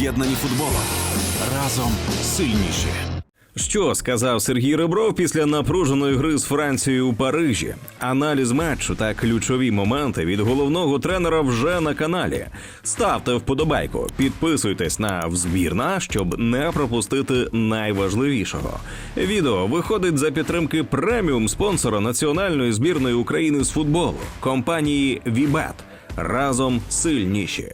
Об'єднані футболом. Разом сильніші. Що сказав Сергій Ребров після напруженої гри з Францією у Парижі? Аналіз матчу та ключові моменти від головного тренера вже на каналі. Ставте вподобайку, підписуйтесь на взбірна, щоб не пропустити найважливішого. Відео виходить за підтримки преміум спонсора національної збірної України з футболу компанії Вібет. Разом сильніші.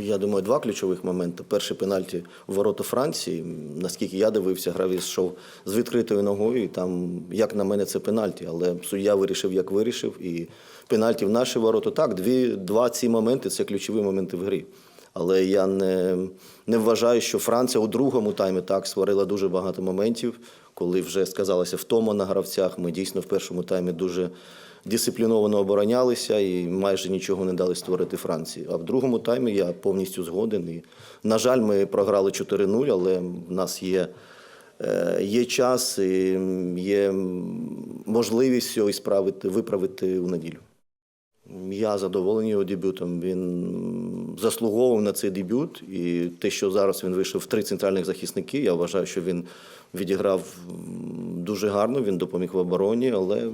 Я думаю, два ключових моменти. Перший пенальті в ворота Франції. Наскільки я дивився, гравець йшов з відкритою ногою. І там, як на мене, це пенальті. Але суддя вирішив, як вирішив. І пенальті в наші ворота. Так, дві, два ці моменти це ключові моменти в грі. Але я не, не вважаю, що Франція у другому таймі так створила дуже багато моментів, коли вже сказалася втома на гравцях. Ми дійсно в першому таймі дуже дисципліновано оборонялися і майже нічого не дали створити Франції. А в другому таймі я повністю згоден. І, на жаль, ми програли 4-0, але в нас є, е, є час і є можливість цього справити, виправити у неділю. Я задоволений його дебютом. Він заслуговував на цей дебют. І те, що зараз він вийшов в три центральних захисники, я вважаю, що він відіграв дуже гарно, він допоміг в обороні, але,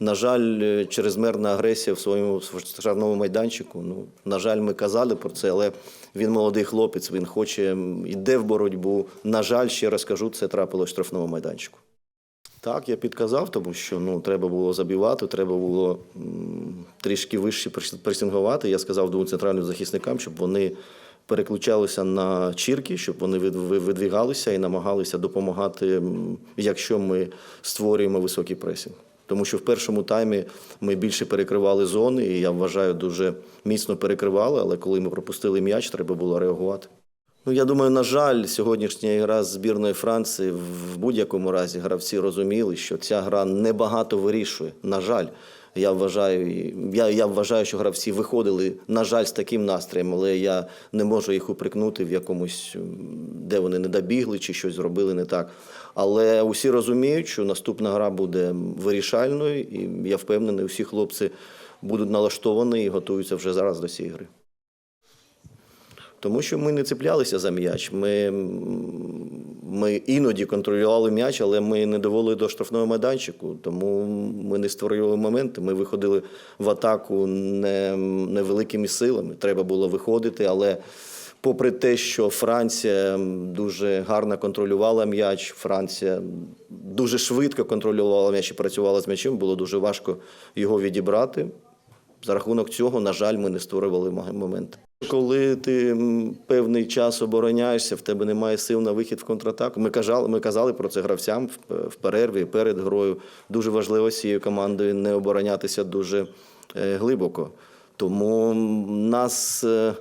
на жаль, чрезмерна агресія в своєму штрафному майданчику. Ну, на жаль, ми казали про це, але він молодий хлопець, він хоче, йде в боротьбу. На жаль, ще раз кажу, це трапилось в штрафному майданчику. Так, я підказав, тому що ну, треба було забивати, треба було трішки вище прес- пресингувати. Я сказав двом центральним захисникам, щоб вони переключалися на чірки, щоб вони видвігалися і намагалися допомагати, якщо ми створюємо високий пресинг. Тому що в першому таймі ми більше перекривали зони, і я вважаю, дуже міцно перекривали, але коли ми пропустили м'яч, треба було реагувати. Ну, я думаю, на жаль, сьогоднішня гра з збірної Франції в будь-якому разі гравці розуміли, що ця гра небагато вирішує. На жаль, я вважаю, я, я вважаю, що гравці виходили, на жаль, з таким настроєм, але я не можу їх упрекнути в якомусь, де вони не добігли чи щось зробили не так. Але усі розуміють, що наступна гра буде вирішальною, і я впевнений, усі хлопці будуть налаштовані і готуються вже зараз до цієї гри. Тому що ми не цеплялися за м'яч. Ми, ми іноді контролювали м'яч, але ми не довели до штрафного майданчику. Тому ми не створювали моменти. Ми виходили в атаку не, невеликими силами. Треба було виходити, але. Попри те, що Франція дуже гарно контролювала м'яч, Франція дуже швидко контролювала м'яч і працювала з м'ячем, було дуже важко його відібрати. За рахунок цього, на жаль, ми не створювали моменти. Коли ти певний час обороняєшся, в тебе немає сил на вихід в контратаку. Ми казали, ми казали про це гравцям в, в перерві перед грою. Дуже важливо цією командою не оборонятися дуже е, глибоко. Тому нас е,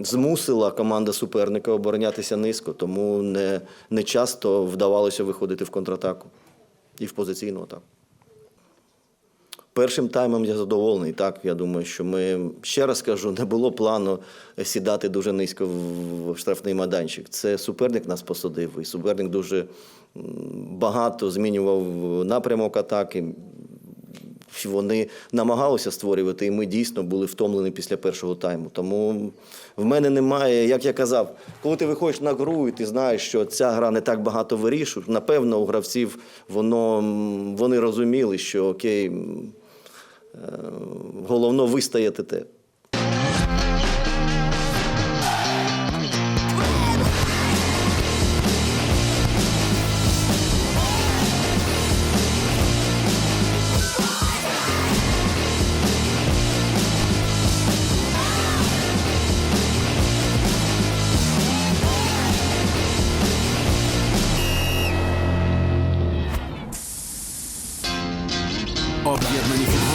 змусила команда суперника оборонятися низько, тому не, не часто вдавалося виходити в контратаку і в позиційну атаку. Першим таймом я задоволений. Так, я думаю, що ми ще раз кажу, не було плану сідати дуже низько в штрафний майданчик. Це суперник нас посадив, і суперник дуже багато змінював напрямок атаки. Вони намагалися створювати, і ми дійсно були втомлені після першого тайму. Тому в мене немає, як я казав, коли ти виходиш на гру і ти знаєш, що ця гра не так багато вирішує, напевно, у гравців воно, вони розуміли, що окей, головно вистояти те. Об'єднані футболом.